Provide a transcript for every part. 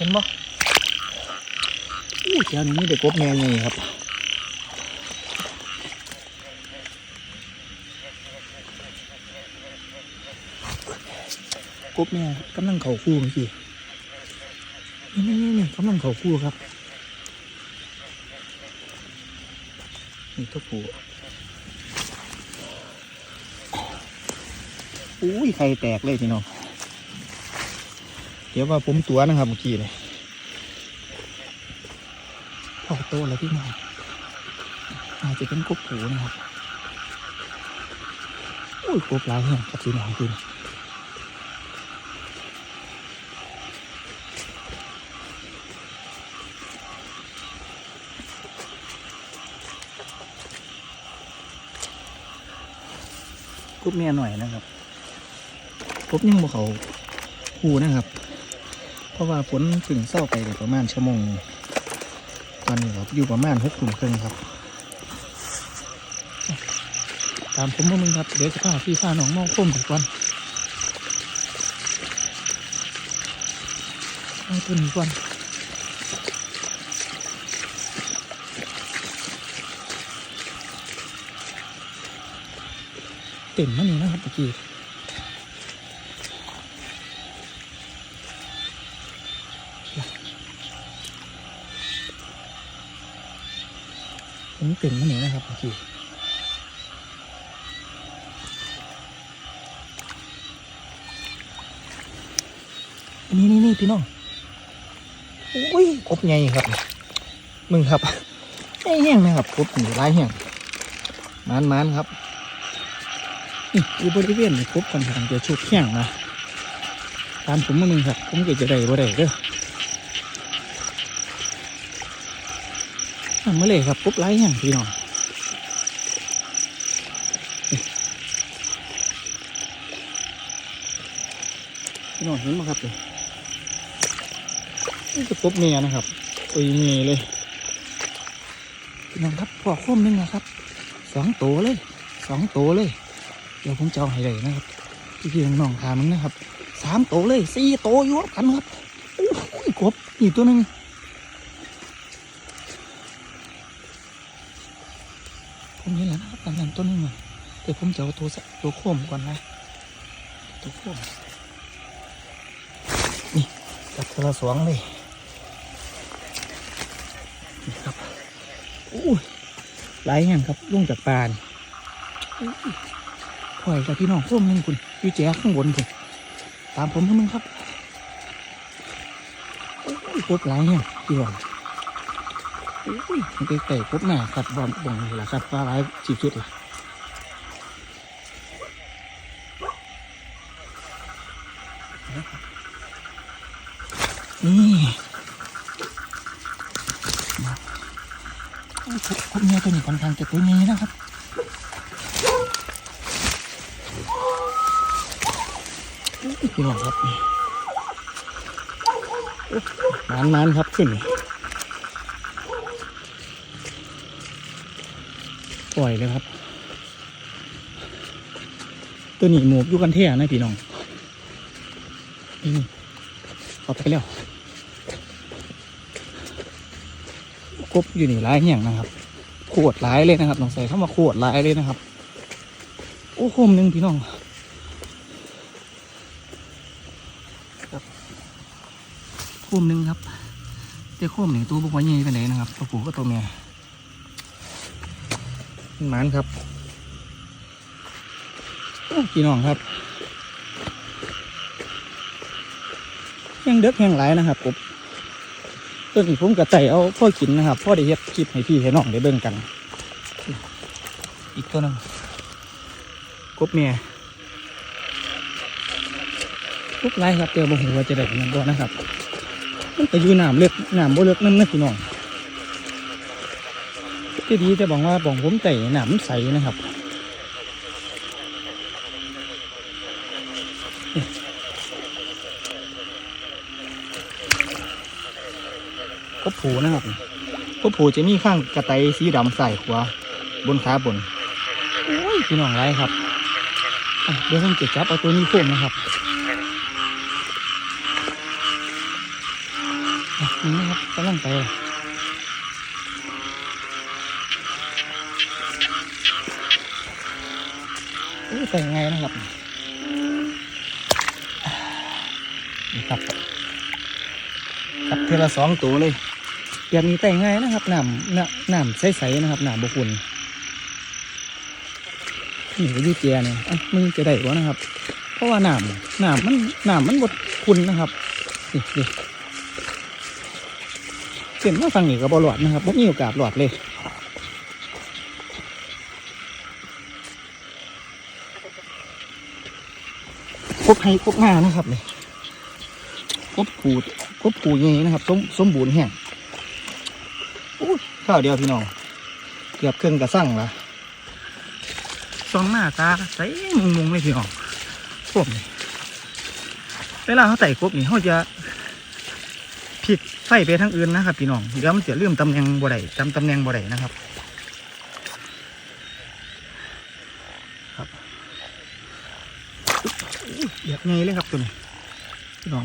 เห็นบ่อู้แถวนี้มีแต่กบแม่ใหญ่ครับกบแม่กำลังเข่าคู่เมื่อกี้นี่นี่นี่นี่กำลังเข่าคู่ครับนี่ตัวผู้อุ้ยไข่แตกเลยพี่น้อง เดี๋ยวว่าผมตัวนะครับเมื่อกี้เลยพอโตแล้วพี่น้องอาจจะเป็นกบผูนะครับอุ้ยกบลายแห่งครับพี่น้องคุณกบเมียหน่อยนะครับกบยังบ่เขาผูนะครับ ราะว่าฝนถึงเศร้าไปได้ประมาณชั่วโมง ตอนนี้เราอยู่ประมาณหกทุ่มครึ่งครับ ตามผมมามึงครับ เดี๋ยวจะพาพี่พาน้องมองค้มไปก่อนเอาตัวนี้ก่อนเต็มมันนี่นะครับเมื่อกี้ ผมเก่งมันหนีนะครับเมื่อกี้นี่นี่นี่พี่น้องโอ้ยกบใหญ่ครับ มึงครับใหญ่แห้งนะครับกบหนีร้ายแห้งมานมานครับนี่อยู่บริเวณนี่กบกันทางจะชุบแข้งนะตามผมมามึงครับ ผมก็จะได้บ่ได้เด้อ ทำมาเลยครับกบร้ายแห้งพี่น้องพี่น้องเห็นไหมครับเลยนี่จะกบเมียนะครับตัวเมียเลยพี่น้องครับพอโค้มนึงนะครับสองตัวเลยสองตัวเลย เดี๋ยวผมจะเอาให้เลยนะครับพี่พี่น้องๆทามึงนะครับสามตัวเลยสี่ตัวอยู่กันครับโอ้ยกบอีกตัวหนึ่งผมเห็นแล้วนะครับ ตัวนึงเดี๋ยวผมจะเอาตัวสตัวโค้มก่อนนะ ตัวโค้มจับคนละสวงเลยนี่ครับอู้ยหลายแห่งครับลุงจากปานี่อู้ยถอยกับพี่น้องร่วมนึงคุณอยู่แจ๊ข้างบนคุณตามผมเท่านึงครับอู้ยกบหลายแห่งพี่น้องอู้ยมันเตะๆกบหน้าครับบอมบ่งนี่แหละครับปลาหลายจีจุดละ นี่มาโอ้ยกบเมียตัวนี้ค่อนข้างจะตัวนี้นะครับพี่น้องครับนี่โอ้ยมันมันๆครับขึ้นปล่อยเลยครับ ตัวนี้หมวกอยู่กันเท่นะพี่น้องนี่เอาไปแล้ว กบอยู่นี่ร้ายแห่งนะครับโคตรร้ายเลยนะครับน้องใส่เข้ามาโคตรร้ายเลยนะครับ โอ้โคมหนึ่งพี่น้องครับโคมหนึ่งครับแต่โคมหนึ่งตัวบุกไว้ยี่ไปไหนใหนนะครับตัวผู้ก็ตัวเมียหมานครับพี่น้องครับแห้งเด็กแห้งหลายนะครับกบ ต้นนี้ผมกระไตเอาพ่อกินนะครับพ่อได้เฮ็ดคลิปให้พี่ให้น้องได้เบิ่งกัน อีกตัวหนึงกบเมียกบหลายครับเตียวบ่หูว่าจะได้เงินบ่นะครับ มันก็อยู่น้ำเลือกน้ำบ่เลือกน้ำนนะพี่น้องที่ดีจะบอกว่าบ่องผมไต่น้ำมันใสนะครับ ผูนะครับกบผูจะมีข้างกระไตสีดำใส่ขวาบนขาบนโอ้ยพี่น้องไรครับเดี๋ยวผมจะจับเอาตัวนี้โค้งนะครับนี่นะครับกำลังไปเลยโอ้ยแต่ยังไงนะครับนี่ครับ ครับเทละสองตัวเลย แบบนี้แต่งง่ายนะครับน้ำน้ำน้ำใสๆนะครับน้ำบกุนนี่ก็อยูเจียเนี่ยมึงจะได้บ่นะครับ เพราะว่าน้ำน้ำมันน้ำมันบดคุณนะครับนี่นี่เห็นว่าฟังนี่ก็บอหลอดนะครับผมมีโอกาสหลอดเลยครบให้ครบหน้านะครับเลยครบขูดครบขูดอย่างนี้นะครับสมสมบูรณ์แห้ง ข้าวเดียวพี่น้อง เกือบเครื่องกระสั่งละสองหน้าตาใสมุงมุงๆเลยพี่น้องพวกนี้เวลาเขาไต่กบนี่เขาจะผิดไฟไปทางอื่นนะครับพี่น้องเดี๋ยวมันจะลืมตำแหน่งบ่ได้จำตำแหน่งบ่ได้นะครับครับอุ๊ยแบบไงเลยครับตัวนี้พี่น้อง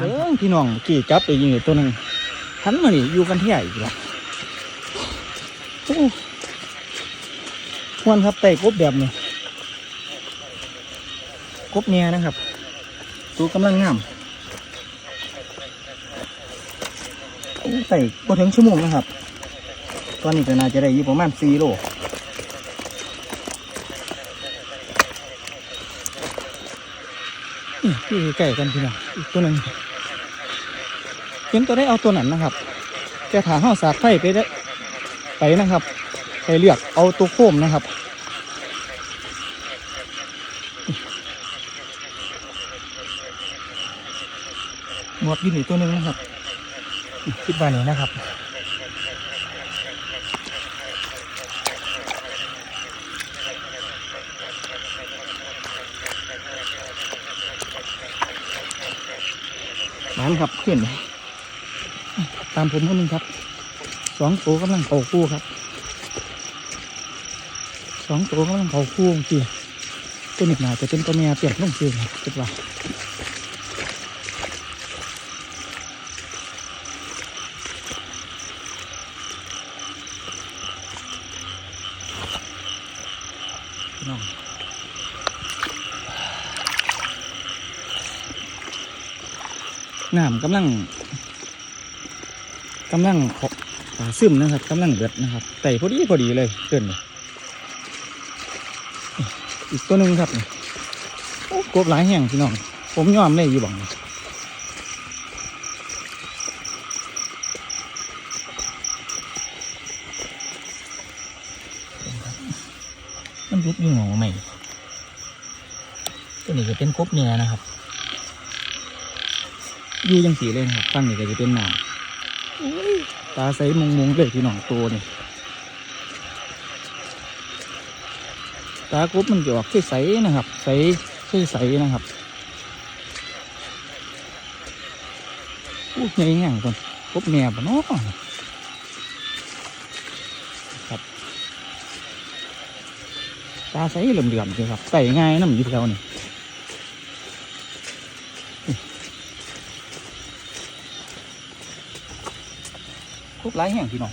เด้อพี่น้องกี่จับไปยิงอยู่ตัวหนึ่ง ทันมานี่อยู่กันที่ใหญ่อีกล้วโอ้ควรครับไต่กบแบบนี้กบเมียนะครับ ตัวกำลังงามโอ้ใส่พอถึงชั่วโมงนะครับ ตอนนี้ก็น่าจะได้อยู่ประมาณ4โลนี่ใกล้กันพี่น้องอีกตัวหนึ่ง เห็นตัวได้เอาตัวนั้นนะครับจะถาห้าสากไฟไปได้ไปนะครับ ไปเลือกเอาตัวโคมนะครับหมวกอยู่นี่ตัวหนึ่งนะครับ คิดว่านี่นะครับร้านครับเห็น ตามผมคนหนึงครับ สองตัวกำลังเข่าคู่ครับ สองตัวกำลังเข่าคู่จริงๆตัวนี้น่าจะเป็นตัวเมียเปลี่ยนลงจริงครับคิดว่าน้องน้ำกำลัง กำลังขอซึมนะครับกำลังเดือดนะครับไต่พอดีพอดีเลยเกินเลยอีกตัวหนึ่งครับโอ้กบหลายแห่งพี่น้อง ผมยอมเลยอยู่บังมันยุบอยู่หงอใหม่ตัวนี้จะเป็นกบเนื้อนะครับ อยู่ยังสีเลยนะครับตั้งนี่ก็จะเป็นหนาม ตาใสมุงมุงเลยพี่น้องตัวนี่ตากรุบมันจะออกใสๆนะครับ ใสใสๆนะครับอู้ใหญ่แห้งคนกรุบแม่ปะเนาะครับตาใสเหลื่อมๆเลยครับใส่ง่ายน้ำยู่แถวนี่ รบหลายแห่งพี่น้อง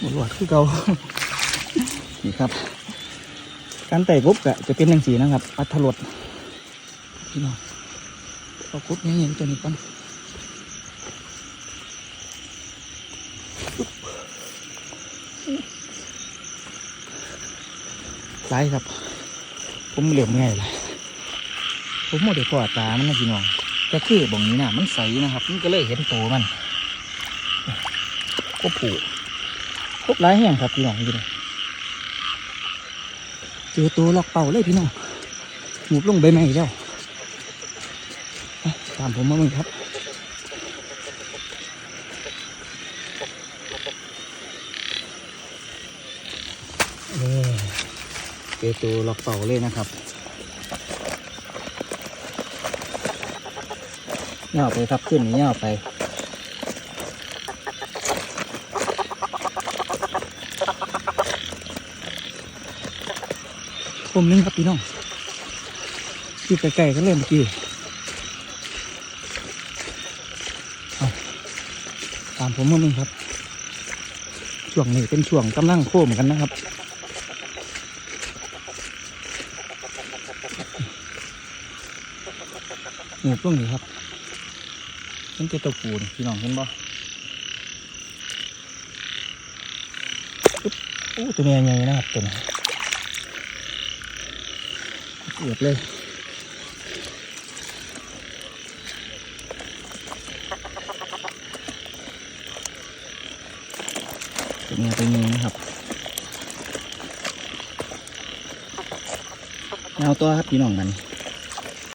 หมดหลอดคือเก่านี่ครับ การไต่กบกะจะเป็นยังสีนะครับ อัทรดพี่น้องเอากบนี้เห็นตัวนี้ก่อน ไรครับ ผมเหลี่ยมง่ายเลยผมโมเดลกอดตามันนะพี่น้องก็คือบ่งนี้นะมันใสนะครับ มันก็เลยเห็นโตวมันก็ผูกครบหลายแห่งครับพี่น้องอยู่เลยเจอตัวล็อกเป่าเลยพี่น้องหมุบลงใบไม้แล้วตามผมมาเบิ่งครับ จอตัวล็อกเป่าเลยนะครับย่อไปครับขึ้นนี่ย่อไปผมนึงครับพี่น้องอยู่ใกล้ๆกันเลยเมื่อกี้ตามผมมามึงครับ ช่วงนี้เป็นช่วงกำลังโค้มกันนะครับ หมูพวกนี้ครับมันจะตะปูนพี่น้องเห็นบ่ปึ๊บโอ้ตัวนี้ใหญ่นะครับตัวนี้เกือบเลยตัวนี้ตัวนี้นะครับแนวตัวครับพี่น้องมัน